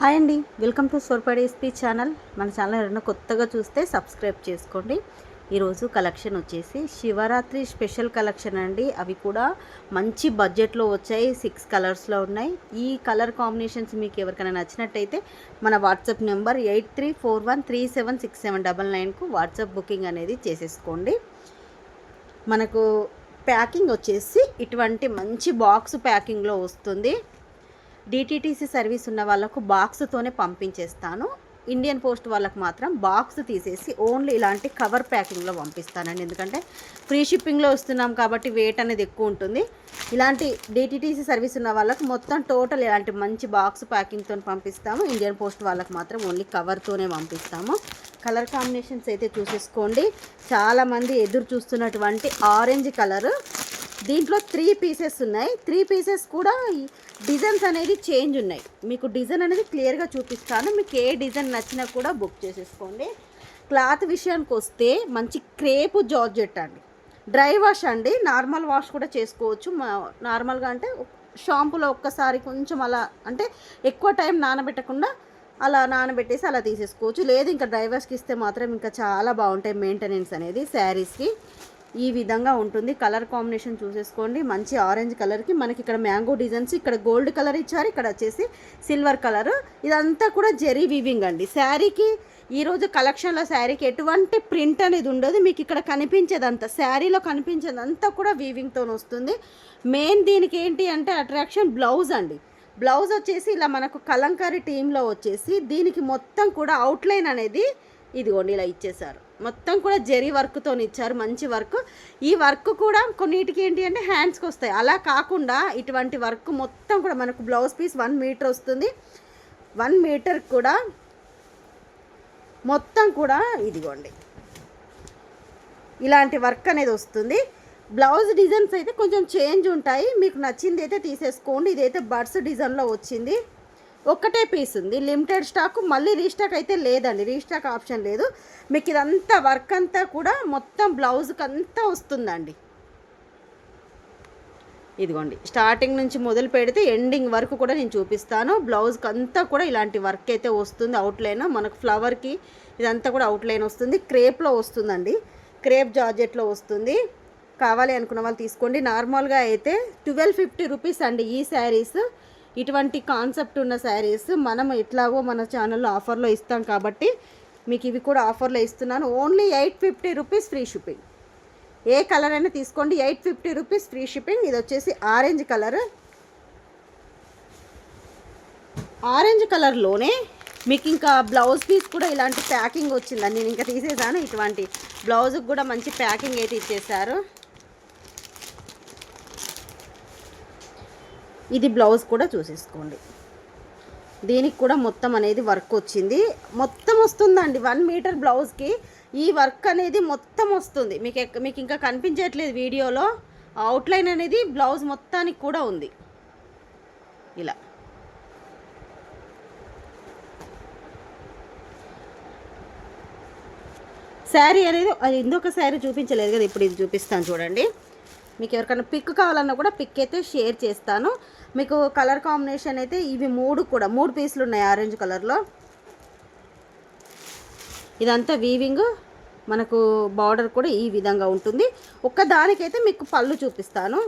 Hi అండి. Welcome to Sorpadi SP channel. మన channel ఎవరైనా కొత్తగా చూస్తే సబ్స్క్రైబ్ చేసుకోండి. ఈరోజు కలెక్షన్ వచ్చేసి శివరాత్రి స్పెషల్ కలెక్షన్ అండి. అవి కూడా మంచి బడ్జెట్లో వచ్చాయి. సిక్స్ కలర్స్లో ఉన్నాయి. ఈ కలర్ కాంబినేషన్స్ మీకు ఎవరికైనా నచ్చినట్టయితే మన WhatsApp number eight three four one three seven six seven double నైన్కు WhatsApp booking అనేది చేసేసుకోండి. మనకు ప్యాకింగ్ వచ్చేసి ఇటువంటి మంచి బాక్స్ ప్యాకింగ్లో వస్తుంది. డిటీటీసీ సర్వీస్ ఉన్న వాళ్ళకు బాక్స్తోనే పంపించేస్తాను. ఇండియన్ పోస్ట్ వాళ్ళకు మాత్రం బాక్స్ తీసేసి ఓన్లీ ఇలాంటి కవర్ ప్యాకింగ్లో పంపిస్తానండి. ఎందుకంటే ఫ్రీ షిప్పింగ్లో వస్తున్నాం కాబట్టి వెయిట్ అనేది ఎక్కువ ఉంటుంది. ఇలాంటి డిటీటీసీ సర్వీస్ ఉన్న వాళ్ళకు మొత్తం టోటల్ ఇలాంటి మంచి బాక్స్ ప్యాకింగ్తో పంపిస్తాము. ఇండియన్ పోస్ట్ వాళ్ళకి మాత్రం ఓన్లీ కవర్తోనే పంపిస్తాము. కలర్ కాంబినేషన్స్ అయితే చూసేసుకోండి. చాలామంది ఎదురు చూస్తున్నటువంటి ఆరెంజ్ కలర్ దీంట్లో త్రీ పీసెస్ ఉన్నాయి. త్రీ పీసెస్ కూడా ఈ డిజైన్స్ అనేది చేంజ్ ఉన్నాయి. మీకు డిజైన్ అనేది క్లియర్గా చూపిస్తాను. మీకు ఏ డిజైన్ నచ్చినా కూడా బుక్ చేసేసుకోండి. క్లాత్ విషయానికి వస్తే మంచి క్రేపు జార్జెట్ అండి. డ్రై వాష్ అండి. నార్మల్ వాష్ కూడా చేసుకోవచ్చు. నార్మల్గా అంటే షాంపూలో ఒక్కసారి కొంచెం అలా అంటే ఎక్కువ టైం నానబెట్టకుండా అలా నానబెట్టేసి అలా తీసేసుకోవచ్చు. లేదు ఇంకా డ్రైవర్స్కి ఇస్తే మాత్రం ఇంకా చాలా బాగుంటాయి మెయింటెనెన్స్ అనేది శారీస్కి. ఈ విధంగా ఉంటుంది. కలర్ కాంబినేషన్ చూసేసుకోండి. మంచి ఆరెంజ్ కలర్కి మనకి ఇక్కడ మ్యాంగో డిజైన్స్ ఇక్కడ గోల్డ్ కలర్ ఇచ్చారు. ఇక్కడ వచ్చేసి సిల్వర్ కలర్. ఇదంతా కూడా జెరీ వీవింగ్ అండి. శారీకి ఈరోజు కలెక్షన్లో శారీకి ఎటువంటి ప్రింట్ అనేది ఉండదు. మీకు ఇక్కడ కనిపించేదంతా శారీలో కనిపించేదంతా కూడా వీవింగ్తో వస్తుంది. మెయిన్ దీనికి ఏంటి అంటే అట్రాక్షన్ బ్లౌజ్ అండి. బ్లౌజ్ వచ్చేసి ఇలా మనకు కలంకారీ టీంలో వచ్చేసి దీనికి మొత్తం కూడా అవుట్లైన్ అనేది ఇదిగోండి ఇలా ఇచ్చేసారు. మొత్తం కూడా జరీ వర్క్తో ఇచ్చారు మంచి వర్క్. ఈ వర్క్ కూడా కొన్నిటికి ఏంటి అంటే హ్యాండ్స్కి వస్తాయి. అలా కాకుండా ఇటువంటి వర్క్ మొత్తం కూడా మనకు బ్లౌజ్ పీస్ వన్ మీటర్ వస్తుంది. వన్ మీటర్ కూడా మొత్తం కూడా ఇదిగోండి. ఇలాంటి వర్క్ అనేది వస్తుంది. బ్లౌజ్ డిజైన్స్ అయితే కొంచెం చేంజ్ ఉంటాయి. మీకు నచ్చింది అయితే తీసేసుకోండి. ఇదైతే బర్డ్స్ డిజైన్లో వచ్చింది. ఒక్కటే పీస్ ఉంది. లిమిటెడ్ స్టాక్ మళ్ళీ రీస్టాక్ అయితే లేదండి. రీస్టాక్ ఆప్షన్ లేదు. మీకు ఇదంతా వర్క్ అంతా కూడా మొత్తం బ్లౌజ్కి అంతా వస్తుందండి. ఇదిగోండి. స్టార్టింగ్ నుంచి మొదలు పెడితే ఎండింగ్ వరకు కూడా నేను చూపిస్తాను. బ్లౌజ్కి అంతా కూడా ఇలాంటి వర్క్ అయితే వస్తుంది. అవుట్లైన్ మనకు ఫ్లవర్కి ఇదంతా కూడా అవుట్లైన్ వస్తుంది. క్రేప్లో వస్తుందండి. క్రేప్ జార్జెట్లో వస్తుంది. కావాలి అనుకున్న వాళ్ళు తీసుకోండి. నార్మల్గా అయితే ట్వెల్వ్ ఫిఫ్టీ రూపీస్ అండి ఈ శారీస్ ఇటువంటి కాన్సెప్ట్ ఉన్న శారీస్ మనం ఎట్లాగో మన ఛానల్లో ఆఫర్లో ఇస్తాం కాబట్టి మీకు ఇవి కూడా ఆఫర్లో ఇస్తున్నాను. Only eight fifty rupees free shipping ఏ కలర్ అయినా తీసుకోండి. Eight fifty rupees free shipping ఇది వచ్చేసి ఆరెంజ్ కలర్ ఆరెంజ్ కలర్లోనే మీకు ఇంకా బ్లౌజ్ పీస్ కూడా ఇలాంటి ప్యాకింగ్ వచ్చిందని నేను ఇంకా తీసేసాను. ఇటువంటి బ్లౌజ్కి కూడా మంచి ప్యాకింగ్ అయితే ఇచ్చేసారు ఇది బ్లౌజ్ కూడా చూసేసుకోండి. దీనికి కూడా మొత్తం అనేది వర్క్ వచ్చింది. మొత్తం వస్తుందండి. వన్ మీటర్ బ్లౌజ్కి ఈ వర్క్ అనేది మొత్తం వస్తుంది. మీకు మీకు ఇంకా కనిపించట్లేదు వీడియోలో. అవుట్లైన్ అనేది బ్లౌజ్ మొత్తానికి కూడా ఉంది. ఇలా. శారీ అనేది అది ఇంకొక శారీ చూపించలేదు కదా ఇప్పుడు ఇది చూపిస్తాను చూడండి. మీకు ఎవరికైనా పిక్ కావాలన్నా కూడా పిక్ అయితే షేర్ చేస్తాను. మీకు కలర్ కాంబినేషన్ అయితే ఇవి మూడు కూడా మూడు పీసులు ఉన్నాయి ఆరెంజ్ కలర్లో. ఇదంతా వీవింగ్ మనకు బార్డర్ కూడా ఈ విధంగా ఉంటుంది. ఒక్కదానికైతే మీకు పళ్ళు చూపిస్తాను.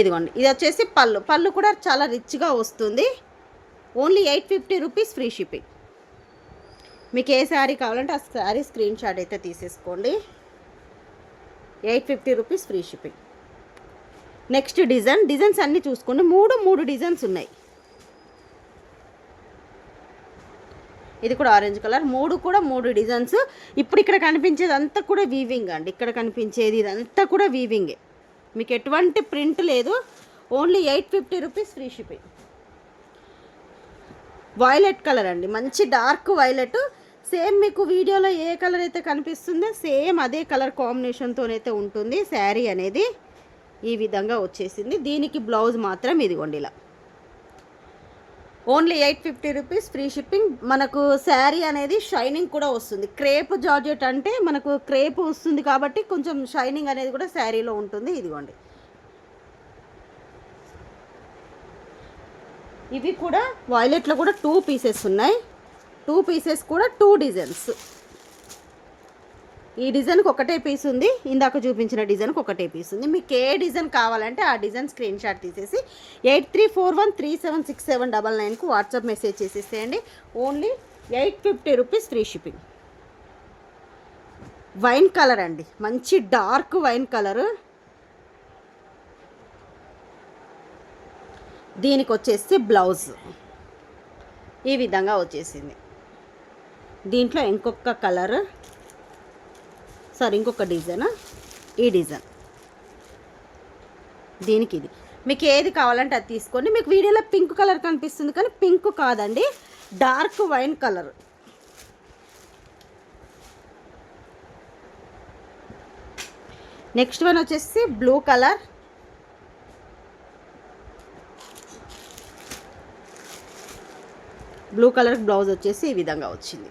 ఇదిగోండి ఇది వచ్చేసి పళ్ళు. పళ్ళు కూడా చాలా రిచ్గా వస్తుంది. Only eight fifty rupees free shipping. మీకు ఏ శారీ కావాలంటే ఆ శారీ స్క్రీన్ షాట్ అయితే తీసేసుకోండి. Eight fifty rupees free shipping. Next design designs అన్నీ చూసుకోండి. మూడు మూడు డిజైన్స్ ఉన్నాయి. ఇది కూడా ఆరెంజ్ కలర్. మూడు కూడా మూడు డిజైన్స్. ఇప్పుడు ఇక్కడ కనిపించేది అంతా కూడా వీవింగ్ అండి. ఇక్కడ కనిపించేది ఇదంతా కూడా వీవింగే మీకు ఎటువంటి ప్రింట్ లేదు. Only eight fifty rupees free shipping. Violet colour అండి. మంచి డార్క్ వైలెట్ సేమ్ మీకు వీడియోలో ఏ కలర్ అయితే కనిపిస్తుందో సేమ్ అదే కలర్ కాంబినేషన్తోనైతే ఉంటుంది. శారీ అనేది ఈ విధంగా వచ్చేసింది. దీనికి బ్లౌజ్ మాత్రం ఇదిగోండి ఇలా. Only eight fifty rupees free shipping. మనకు శారీ అనేది షైనింగ్ కూడా వస్తుంది. క్రేప్ జార్జెట్ అంటే మనకు క్రేప్ వస్తుంది కాబట్టి కొంచెం షైనింగ్ అనేది కూడా శారీలో ఉంటుంది. ఇదిగోండి. ఇవి కూడా వాయిలెట్లో కూడా టూ పీసెస్ ఉన్నాయి. టూ పీసెస్ కూడా టూ డిజైన్స్. ఈ డిజైన్కి ఒకటే పీస్ ఉంది. ఇందాక చూపించిన డిజైన్కి ఒకటే పీస్ ఉంది. మీకు ఏ డిజైన్ కావాలంటే ఆ డిజైన్ స్క్రీన్ షాట్ తీసేసి eight three four one three seven six seven double నైన్కు WhatsApp message చేసేసేయండి. Only eight fifty rupees free shipping. Wine colour అండి. మంచి డార్క్ వైన్ కలర్. దీనికి వచ్చేసి బ్లౌజ్. ఈ విధంగా వచ్చేసింది. దీంట్లో ఇంకొక కలర్. సారీ ఇంకొక డిజైన్. ఈ డిజైన్. దీనికి ఇది. మీకు ఏది కావాలంటే అది తీసుకోండి. మీకు వీడియోలో పింక్ కలర్ కనిపిస్తుంది కానీ పింక్ కాదండి. Dark wine colour. Next one వచ్చేసి blue colour. Blue colour blouse వచ్చేసి ఈ విధంగా వచ్చింది.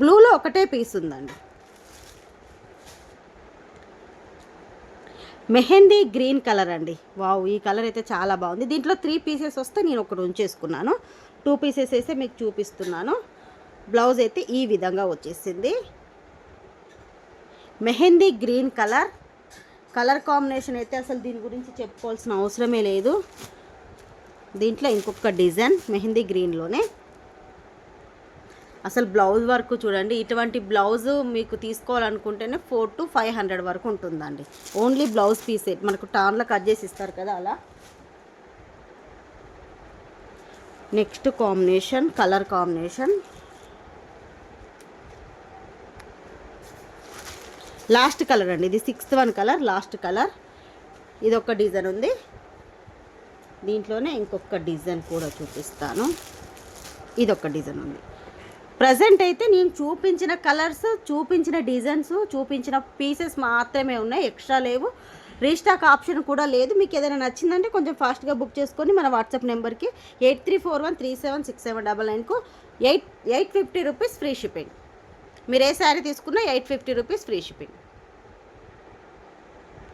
బ్లూలో ఒకటే పీస్ ఉందండి. మెహందీ గ్రీన్ కలర్ అండి. వావ్ ఈ కలర్ అయితే చాలా బాగుంది. దీంట్లో త్రీ పీసెస్ వస్తే నేను ఒకటి ఉంచేసుకున్నాను. టూ పీసెస్ వేస్తే మీకు చూపిస్తున్నాను. బ్లౌజ్ అయితే ఈ విధంగా వచ్చేసింది. Mehndi green colour. Colour combination అయితే అసలు దీని గురించి చెప్పుకోవాల్సిన అవసరమే లేదు. దీంట్లో ఇంకొక డిజైన్ మెహందీ గ్రీన్లోనే. అసలు బ్లౌజ్ వర్క్ చూడండి ఇటువంటి బ్లౌజ్ మీకు తీసుకోవాలనుకుంటేనే ఫోర్ టు ఫైవ్ హండ్రెడ్ వరకు ఉంటుందండి. ఓన్లీ బ్లౌజ్ పీసే మనకు టాన్లో కట్ చేసి ఇస్తారు కదా అలా. Next combination colour combination. Last colour అండి ఇది sixth one colour last colour. ఇది ఒక డిజైన్ ఉంది. దీంట్లోనే ఇంకొక డిజైన్ కూడా చూపిస్తాను. ఇది ఒక డిజైన్ ఉంది. ప్రజెంట్ అయితే నేను చూపించిన కలర్స్ చూపించిన డిజైన్స్ చూపించిన పీసెస్ మాత్రమే ఉన్నాయి. ఎక్స్ట్రా లేవు. రీస్టాక్ ఆప్షన్ కూడా లేదు. మీకు ఏదైనా నచ్చిందంటే కొంచెం ఫాస్ట్గా బుక్ చేసుకొని మన వాట్సాప్ నెంబర్కి eight three four one three seven six seven double నైన్కు eight eight fifty rupees free shipping. మీరు ఏ శారీ తీసుకున్నా eight fifty rupees free shipping.